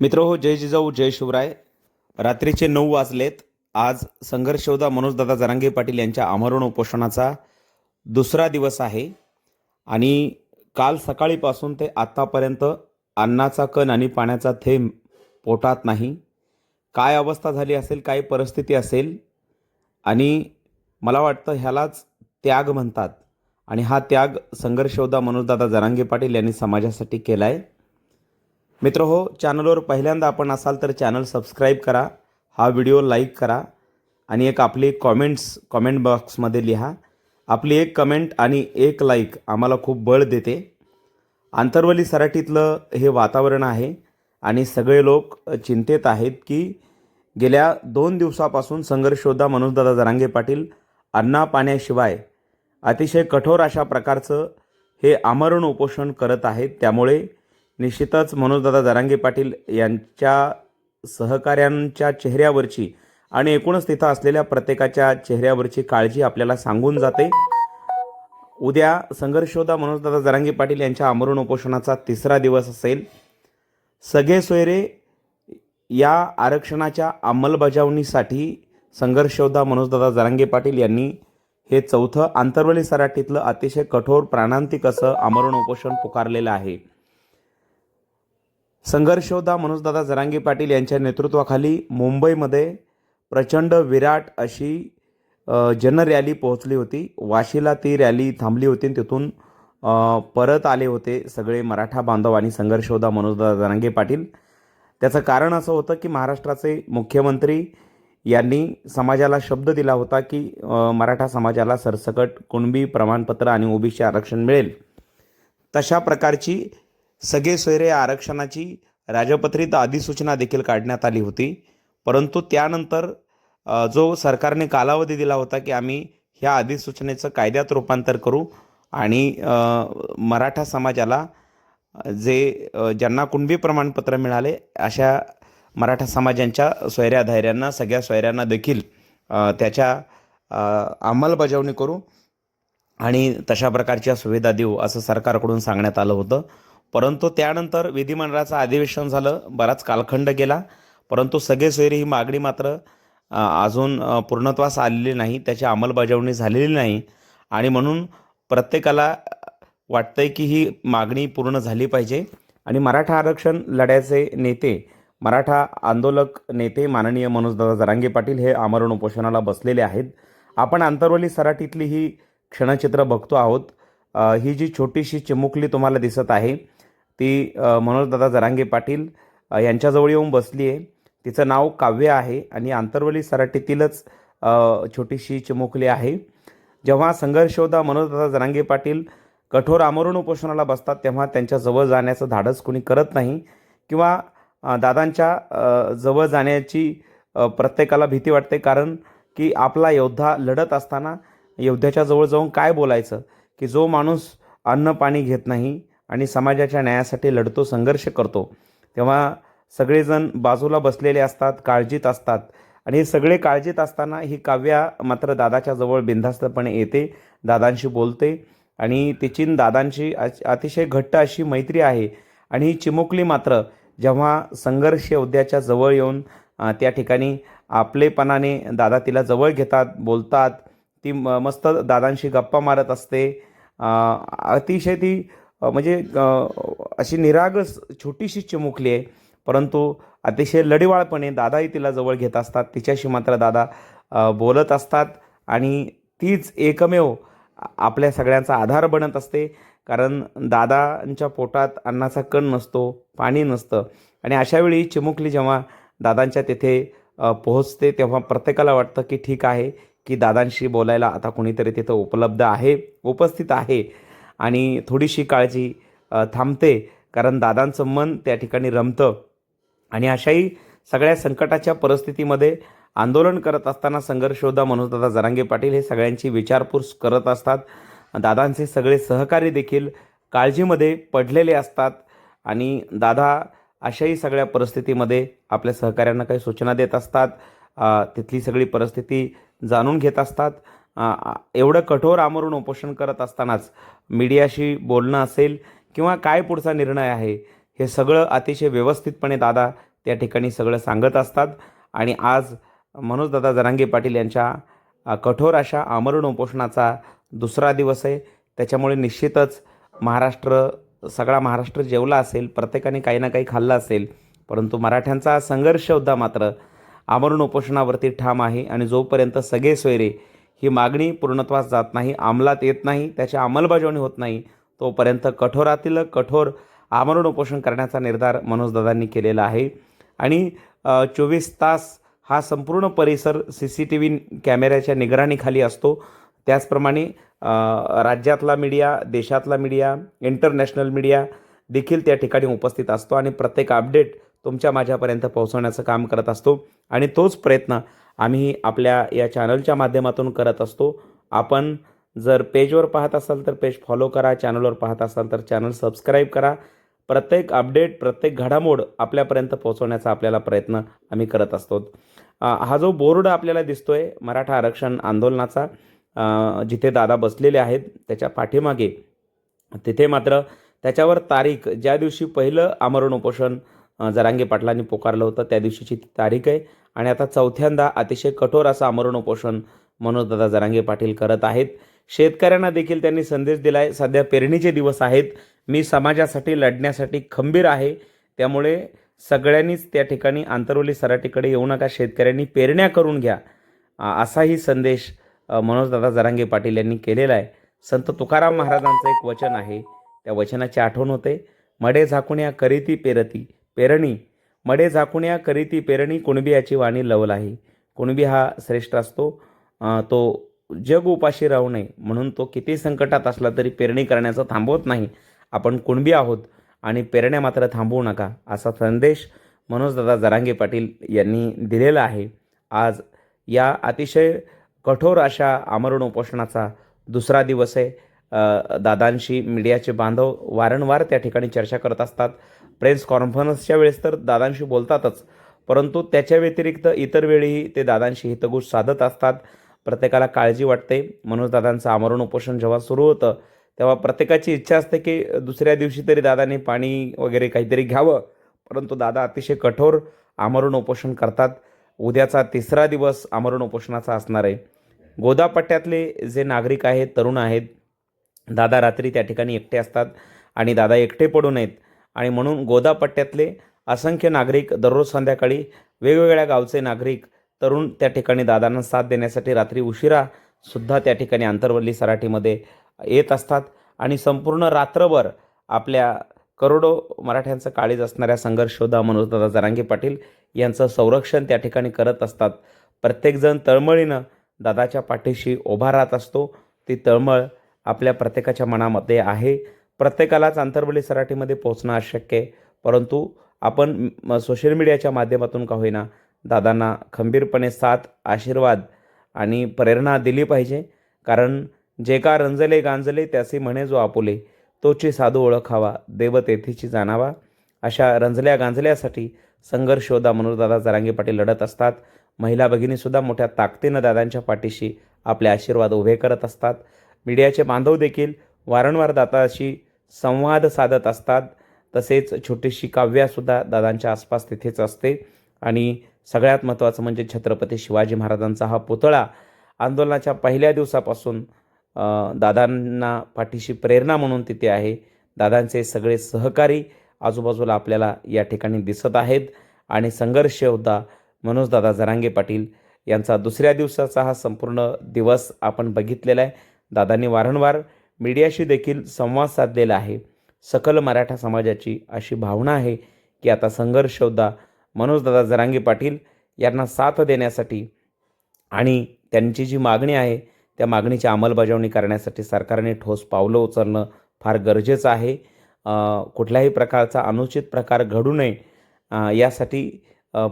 मित्र हो जय जिजाऊ जय शिवराय. रात्रीचे नऊ वाजलेत. आज संघर्षयोद्धा मनोजदादा जरांगे पाटील यांच्या आमरण उपोषणाचा दुसरा दिवस आहे. आणि काल सकाळीपासून ते आत्तापर्यंत अन्नाचा कण आणि पाण्याचा थेंब पोटात नाही. काय अवस्था झाली असेल काय परिस्थिती असेल? आणि मला वाटतं ह्यालाच त्याग म्हणतात. आणि हा त्याग संघर्षयोद्धा मनोजदादा जरांगे पाटील यांनी समाजासाठी केला आहे मित्र हो चॅनलवर पहिल्यांदा आपण असाल तर चॅनल सबस्क्राईब करा हा व्हिडिओ लाईक करा आणि एक आपली कॉमेंट्स कॉमेंट बॉक्समध्ये लिहा. आपली एक कमेंट आणि एक लाईक आम्हाला खूप बळ देते. आंतरवली सराटीतलं हे वातावरण आहे आणि सगळे लोक चिंतेत आहेत की गेल्या दोन दिवसापासून संघर्षोद्धा मनोजदादा जरांगे पाटील अन्ना पाण्याशिवाय अतिशय कठोर अशा प्रकारचं हे आमरण उपोषण करत आहेत. त्यामुळे निश्चितच मनोजदादा जारांगे पाटील यांच्या सहकाऱ्यांच्या चेहऱ्यावरची आणि एकूणच तिथं असलेल्या प्रत्येकाच्या चेहऱ्यावरची काळजी आपल्याला सांगून जाते. उद्या संघर्षोदा मनोजदादा जरांगे पाटील यांच्या आमरण उपोषणाचा तिसरा दिवस असेल. सगळे सोयरे या आरक्षणाच्या अंमलबजावणीसाठी संघर्षोदा मनोजदादा जरांगे पाटील यांनी हे चौथं आंतरवली सराटीतलं अतिशय कठोर प्राणांतिक असं आमरण उपोषण पुकारलेलं आहे. संघर्षयोद्धा मनोजदादा जरांगी पाटील यांच्या नेतृत्वाखाली मुंबईमध्ये प्रचंड विराट अशी जनरॅली पोहोचली होती. वाशीला ती रॅली थांबली होती आणि तिथून परत आले होते सगळे मराठा बांधव आणि संघर्षयोद्धा मनोजदादा जरांगे पाटील. त्याचं कारण असं होतं की महाराष्ट्राचे मुख्यमंत्री यांनी समाजाला शब्द दिला होता की मराठा समाजाला सरसकट कुणबी प्रमाणपत्र आणि ओबीसी आरक्षण मिळेल. तशा प्रकारची सगळे सोयरे आरक्षणाची राजपत्रित अधिसूचना देखील काढण्यात आली होती. परंतु त्यानंतर जो सरकारने कालावधी दिला होता की आम्ही ह्या अधिसूचनेचं कायद्यात रूपांतर करू आणि मराठा समाजाला जे ज्यांना कुणबी प्रमाणपत्र मिळाले अशा मराठा समाजांच्या सोयऱ्या धैर्यांना सगळ्या सोयऱ्यांना देखील त्याच्या अंमलबजावणी करू आणि तशा प्रकारच्या सुविधा देऊ असं सरकारकडून सांगण्यात आलं होतं. परंतु त्यानंतर विधिमंडळाचं अधिवेशन झालं बराच कालखंड गेला. परंतु सगळे सोयरी ही मागणी मात्र अजून पूर्णत्वास आलेली नाही त्याची अंमलबजावणी झालेली नाही. आणि म्हणून प्रत्येकाला वाटतंय की ही मागणी पूर्ण झाली पाहिजे. आणि मराठा आरक्षण लढ्याचे नेते मराठा आंदोलक नेते माननीय मनोजदादा जरांगे पाटील हे आमरण उपोषणाला बसलेले आहेत. आपण आंतरवली सराटीतली ही क्षणचित्र बघतो आहोत. ही जी छोटीशी चिमुकली तुम्हाला दिसत आहे ती मनोजदादा जरांगे पाटील यांच्याजवळ येऊन बसली आहे. तिचं नाव काव्य आहे आणि आंतरवली सराटीतीलच छोटीशी चिमुकली आहे. जेव्हा संघर्षोदा मनोजदादा जरांगे पाटील कठोर आमरण उपोषणाला बसतात तेव्हा त्यांच्याजवळ जाण्याचं धाडस कोणी करत नाही किंवा दादांच्या जवळ जाण्याची प्रत्येकाला भीती वाटते. कारण की आपला योद्धा लढत असताना योद्ध्याच्या जवळ जाऊन काय बोलायचं? की जो माणूस अन्न पाणी घेत नाही आणि समाजाच्या न्यायासाठी लढतो संघर्ष करतो. तेव्हा सगळेजण बाजूला बसलेले असतात काळजीत असतात. आणि हे सगळे काळजीत असताना ही काव्या मात्र दादाच्या जवळ बिनधास्तपणे येते दादांशी बोलते. आणि तिची दादांशी दादांची अतिशय घट्ट अशी मैत्री आहे. आणि ही चिमुकली मात्र जेव्हा संघर्ष उद्याच्या जवळ येऊन त्या ठिकाणी आपलेपणाने दादा तिला जवळ घेतात बोलतात. ती म मस्त दादांशी गप्पा मारत असते. अतिशय ती म्हणजे अशी निरागस छोटीशी चिमुकली आहे. परंतु अतिशय लढीवाळपणे दादाही तिला जवळ घेत असतात. तिच्याशी मात्र दादा बोलत असतात आणि तीच एकमेव आपल्या सगळ्यांचा आधार बनत असते. कारण दादांच्या पोटात अन्नाचा कण नसतो पाणी नसतं आणि अशावेळी चिमुकली जेव्हा दादांच्या तिथे पोहोचते तेव्हा प्रत्येकाला वाटतं की ठीक आहे की दादांशी बोलायला आता कुणीतरी तिथं उपलब्ध आहे उपस्थित आहे. आणि थोडीशी काळजी थांबते कारण दादांचं मन त्या ठिकाणी रमतं. आणि अशाही सगळ्या संकटाच्या परिस्थितीमध्ये आंदोलन करत असताना संघर्षयोद्धा मनोजदादा जरांगे पाटील हे सगळ्यांची विचारपूस करत असतात. दादांचे सगळे सहकारी देखील काळजीमध्ये पडलेले असतात. आणि दादा अशाही सगळ्या परिस्थितीमध्ये आपल्या सहकाऱ्यांना काही सूचना देत असतात. तिथली सगळी परिस्थिती जाणून घेत असतात. एवढं कठोर आमरून उपोषण करत असतानाच मीडियाशी बोलणं असेल किंवा काय पुढचा निर्णय आहे हे सगळं अतिशय व्यवस्थितपणे दादा त्या ठिकाणी सगळं सांगत असतात. आणि आज मनोजदादा जरांगे पाटील यांच्या कठोर अशा आमरण उपोषणाचा दुसरा दिवस आहे. त्याच्यामुळे निश्चितच महाराष्ट्र सगळा महाराष्ट्र जेवला असेल प्रत्येकाने काही ना काही खाल्लं असेल परंतु मराठ्यांचा संघर्ष सुद्धा मात्र आमरण उपोषणावरती ठाम आहे. आणि जोपर्यंत सगळे सोयरे ही मागणी पूर्णत्वास जात नाही अंमलात येत नाही त्याची अंमलबजावणी होत नाही तोपर्यंत कठोरातील कठोर आमरण उपोषण करण्याचा निर्धार मनोजदादांनी केलेला आहे. आणि चोवीस तास हा संपूर्ण परिसर सी सी टी व्ही कॅमेऱ्याच्या निगराणीखाली असतो. त्याचप्रमाणे राज्यातला मीडिया देशातला मीडिया इंटरनॅशनल मीडिया देखील त्या ठिकाणी उपस्थित असतो आणि प्रत्येक अपडेट तुमच्या माझ्यापर्यंत पोहोचवण्याचं काम करत असतो. आणि तोच प्रयत्न आम्ही आपल्या या चॅनलच्या माध्यमातून करत असतो. आपण जर पेजवर पाहत असाल तर पेज फॉलो करा चॅनलवर पाहत असाल तर चॅनल सबस्क्राईब करा. प्रत्येक अपडेट प्रत्येक घडामोड आपल्यापर्यंत पोहोचवण्याचा आपल्याला प्रयत्न आम्ही करत असतो. हा जो बोर्ड आपल्याला दिसतो आहे मराठा आरक्षण आंदोलनाचा जिथे दादा बसलेले आहेत त्याच्या पाठीमागे तिथे मात्र त्याच्यावर तारीख ज्या दिवशी पहिलं आमरण उपोषण जरांगे पाटलांनी पुकारलं होतं त्या दिवशीची ती तारीख आहे. आणि आता चौथ्यांदा अतिशय कठोर असं आमरण उपोषण मनोजदादा जरांगे पाटील करत आहेत. शेतकऱ्यांना देखील त्यांनी संदेश दिला आहे सध्या पेरणीचे दिवस आहेत. मी समाजासाठी लढण्यासाठी खंबीर आहे. त्यामुळे सगळ्यांनीच त्या ठिकाणी आंतरवली सराटीकडे येऊ नका शेतकऱ्यांनी पेरण्या करून घ्या. असाही संदेश मनोजदादा जरांगे पाटील यांनी केलेला आहे. संत तुकाराम महाराजांचं एक वचन आहे. त्या वचनाची आठवण होते. मडे झाकुण्या करीती पेरती पेरणी मडे झाकुण्या करीती पेरणी कुणबी याची वाणी लवल आहे कुणबी हा श्रेष्ठ असतो. तो जग उपाशी राहू नये म्हणून तो किती संकटात असला तरी पेरणी करण्याचं थांबवत नाही. आपण कुणबी आहोत आणि पेरण्या मात्र थांबवू नका असा संदेश मनोजदादा जरांगे पाटील यांनी दिलेला आहे. आज या अतिशय कठोर अशा आमरण उपोषणाचा दुसरा दिवस आहे. दादांशी मीडियाचे बांधव वारंवार त्या ठिकाणी चर्चा करत असतात. प्रेस कॉन्फरन्सच्या वेळेस तर दादांशी बोलतातच परंतु त्याच्या व्यतिरिक्त इतर वेळीही ते दादांशी हितगुज साधत असतात. प्रत्येकाला काळजी वाटते. म्हणून दादांचं आमरण उपोषण जेव्हा सुरू होतं तेव्हा प्रत्येकाची इच्छा असते की दुसऱ्या दिवशी तरी दादाने पाणी वगैरे काहीतरी घ्यावं. परंतु दादा अतिशय कठोर आमरण उपोषण करतात. उद्याचा तिसरा दिवस आमरण उपोषणाचा असणार आहे. गोदापट्ट्यातले जे नागरिक आहेत तरुण आहेत दादा रात्री त्या ठिकाणी एकटे असतात आणि दादा एकटे पडू नयेत. आणि म्हणून गोदापट्ट्यातले असंख्य नागरिक दररोज संध्याकाळी वेगवेगळ्या गावचे नागरिक तरुण त्या ठिकाणी दादांना साथ देण्यासाठी रात्री उशिरा सुद्धा त्या ठिकाणी आंतरवल्ली सराठीमध्ये येत असतात. आणि संपूर्ण रात्रभर आपल्या करोडो मराठ्यांचं काळीज असणाऱ्या संघर्षोधा मनोजदादा जरांगे पाटील यांचं संरक्षण त्या ठिकाणी करत असतात. प्रत्येकजण तळमळीनं दादाच्या पाठीशी उभा राहत असतो. ती तळमळ आपल्या प्रत्येकाच्या मनामध्ये आहे. प्रत्येकालाच आंतरवली सराठीमध्ये पोहोचणं अशक्य आहे. परंतु आपण म- सोशल मीडियाच्या माध्यमातून का होईना दादांना खंबीरपणे साथ आशीर्वाद आणि प्रेरणा दिली पाहिजे. कारण जे का रंजले गांजले त्याचे म्हणे जो आपुले तोची साधू ओळखावा देव तेथीची जाणावा. अशा रंजल्या गांजल्यासाठी संघर्ष योद्धा दादा जरांगे पाटील लढत असतात. महिला भगिनीसुद्धा मोठ्या ताकदीनं दादांच्या पाठीशी आपले आशीर्वाद उभे करत असतात. मीडियाचे बांधव देखील वारंवार दाताशी संवाद साधत असतात. तसेच छोटीशी काव्यासुद्धा दादांच्या आसपास तिथेच असते. आणि सगळ्यात महत्त्वाचं म्हणजे छत्रपती शिवाजी महाराजांचा हा पुतळा आंदोलनाच्या पहिल्या दिवसापासून दादांना पाठीशी प्रेरणा म्हणून तिथे आहे. दादांचे सगळे सहकारी आजूबाजूला आपल्याला या ठिकाणी दिसत आहेत. आणि संघर्ष होता. मनोजदादा जरांगे पाटील यांचा दुसऱ्या दिवसाचा हा संपूर्ण दिवस आपण बघितलेला आहे. दादांनी वारंवार मीडियाशी देखील संवाद साधलेला आहे. सकल मराठा समाजाची अशी भावना आहे की आता संघर्ष योद्धा मनोजदादा जरांगे पाटील यांना साथ देण्यासाठी आणि त्यांची जी मागणी आहे त्या मागणीची अंमलबजावणी करण्यासाठी सरकारने ठोस पावलं उचलणं फार गरजेचं आहे. कुठल्याही प्रकारचा अनुचित प्रकार घडू नये यासाठी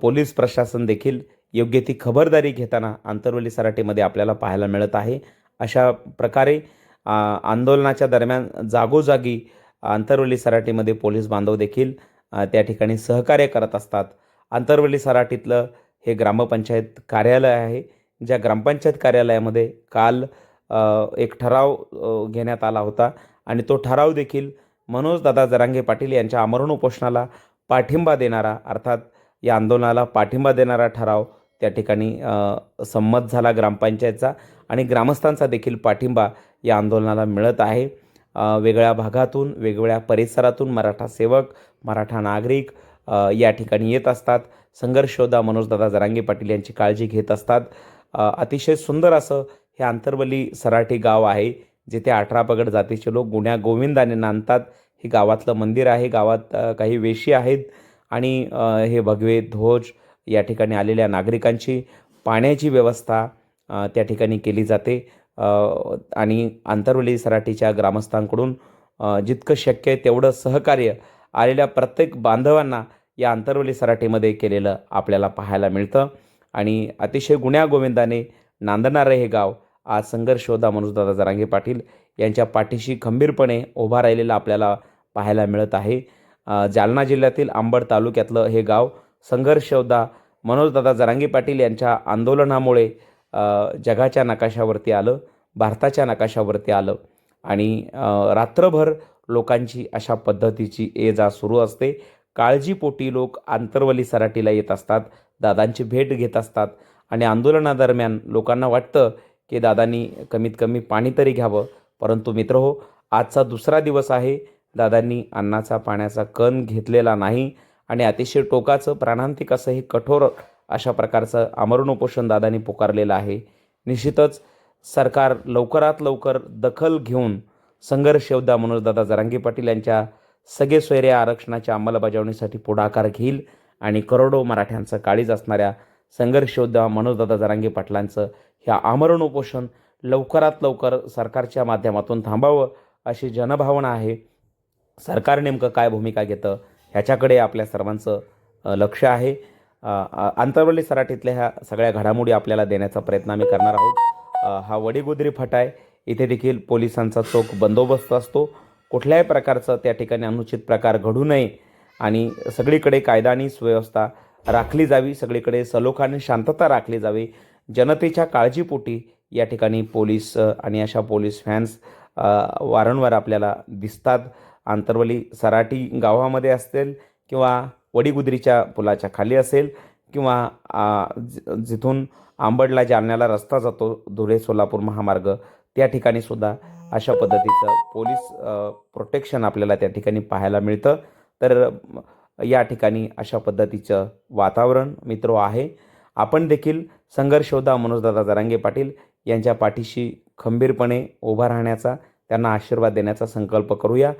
पोलीस प्रशासन देखील योग्य ती खबरदारी घेताना आंतरवली सराटीमध्ये आपल्याला पाहायला मिळत आहे. अशा प्रकारे आंदोलनाच्या दरम्यान जागोजागी आंतरवली सराटीमध्ये पोलीस बांधव देखील त्या ठिकाणी सहकार्य करत असतात. आंतरवली सराटीतलं हे ग्रामपंचायत कार्यालय आहे ज्या ग्रामपंचायत कार्यालयामध्ये काल एक ठराव घेण्यात आला होता आणि तो ठराव देखील मनोजदादा जरांगे पाटील यांच्या आमरण उपोषणाला पाठिंबा देणारा अर्थात या आंदोलनाला पाठिंबा देणारा ठराव त्या ठिकाणी संमत झाला ग्रामपंचायतचा आणि ग्रामस्थांचा देखील पाठिंबा या आंदोलनाला मिळत आहे. वेगळ्या भागातून वेगवेगळ्या परिसरातून मराठा सेवक मराठा नागरिक या ठिकाणी येत असतात. संघर्ष मनोजदादा जरांगे पाटील यांची काळजी घेत असतात. अतिशय सुंदर असं हे आंतरवली सराठी गाव आहे जिथे अठरा पगड जातीचे लोक गुण्या गोविंदाने नांदतात. हे गावातलं मंदिर आहे गावात काही वेशी आहेत आणि हे भगवे ध्वज या ठिकाणी आलेल्या नागरिकांची पाण्याची व्यवस्था त्या ठिकाणी केली जाते. आणि आंतरवली सराठीच्या ग्रामस्थांकडून जितकं शक्य आहे तेवढं सहकार्य आलेल्या प्रत्येक बांधवांना या आंतरवली सराठीमध्ये केलेलं आपल्याला पाहायला मिळतं. आणि अतिशय गुण्या गोविंदाने नांदणारं हे गाव आज संघर्षोधा मनोजदादा जरांगे पाटील यांच्या पाठीशी खंबीरपणे उभा राहिलेलं आपल्याला पाहायला मिळत आहे. जालना जिल्ह्यातील आंबड तालुक्यातलं हे गाव संघर्षोधा मनोजदादा जरांगे पाटील यांच्या आंदोलनामुळे जगाच्या नकाशावरती आलं भारताच्या नकाशावरती आलं आणि रात्रभर लोकांची अशा पद्धतीची ये जा सुरू असते. काळजीपोटी लोक आंतरवली सराटीला येत असतात दादांची भेट घेत असतात आणि आंदोलनादरम्यान लोकांना वाटतं की दादांनी कमीत कमी पाणी तरी घ्यावं. परंतु मित्र हो आजचा दुसरा दिवस आहे. दादांनी अन्नाचा पाण्याचा कण घेतलेला नाही आणि अतिशय टोकाचं प्राणांतिक असं हे कठोर अशा प्रकारचं आमरण उपोषण दादांनी पुकारलेलं आहे. निश्चितच सरकार लवकरात लवकर दखल घेऊन संघर्ष योद्धा मनोजदादा जरांगे पाटील यांच्या सगळे सोयरे आरक्षणाच्या अंमलबजावणीसाठी पुढाकार घेईल आणि करोडो मराठ्यांचं काळीज असणाऱ्या संघर्ष योद्धा मनोजदादा जरांगे पाटलांचं ह्या आमरण उपोषण लवकरात लवकर सरकारच्या माध्यमातून थांबावं अशी जनभावना आहे. सरकार नेमकं काय भूमिका घेतं ह्याच्याकडे आपल्या सर्वांचं लक्ष आहे. आंतरवली सराठीतल्या ह्या सगळ्या घडामोडी आपल्याला देण्याचा प्रयत्न आम्ही करणार आहोत. हा वडीगुदरी फाटा आहे. इथे देखील पोलिसांचा चोख बंदोबस्त असतो. कुठल्याही प्रकारचं त्या ठिकाणी अनुचित प्रकार घडू नये आणि सगळीकडे कायदा आणि सुव्यवस्था राखली जावी सगळीकडे सलोखाने शांतता राखली जावी. जनतेच्या काळजीपोटी या ठिकाणी पोलीस आणि अशा पोलीस फॅन्स वारंवार आपल्याला दिसतात. आंतरवली सराटी गावामध्ये असतील किंवा वडीगुद्रीच्या पुलाच्या खाली असेल किंवा जि- जिथून आंबडला जालन्याला रस्ता जातो धुळे सोलापूर महामार्ग त्या ठिकाणी सुद्धा अशा पद्धतीचं पोलीस प्रोटेक्शन आपल्याला त्या ठिकाणी पाहायला मिळतं. तर या ठिकाणी अशा पद्धतीचं वातावरण मित्र आहे. आपण देखील संघर्षोधा मनोजदादा जरांगे पाटील यांच्या पाठीशी खंबीरपणे उभा राहण्याचा त्यांना आशीर्वाद देण्याचा संकल्प करूया.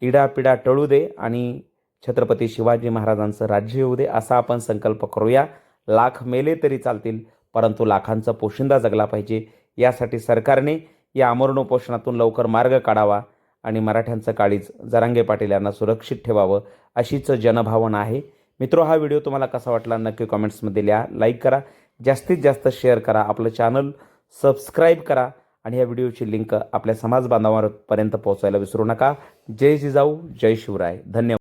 इडापिडा टळू दे आणि छत्रपती शिवाजी महाराजांचं राज्य येऊ दे असा आपण संकल्प करूया. लाख मेले तरी चालतील परंतु लाखांचा पोशिंदा जगला पाहिजे. यासाठी सरकारने या अमरणोपोषणातून लवकर मार्ग काढावा आणि मराठ्यांचं काळीज जरांगे पाटील यांना सुरक्षित ठेवावं अशीच जनभावना आहे. मित्रो हा व्हिडिओ तुम्हाला कसा वाटला नक्की कॉमेंट्समध्ये लिहा लाईक करा जास्तीत जास्त शेअर करा आपलं चॅनल सबस्क्राईब करा आणि या व्हिडिओची लिंक आपल्या समाज बांधवांपर्यंत पोहोचायला विसरू नका. जय जिजाऊ जय शिवराय. धन्यवाद.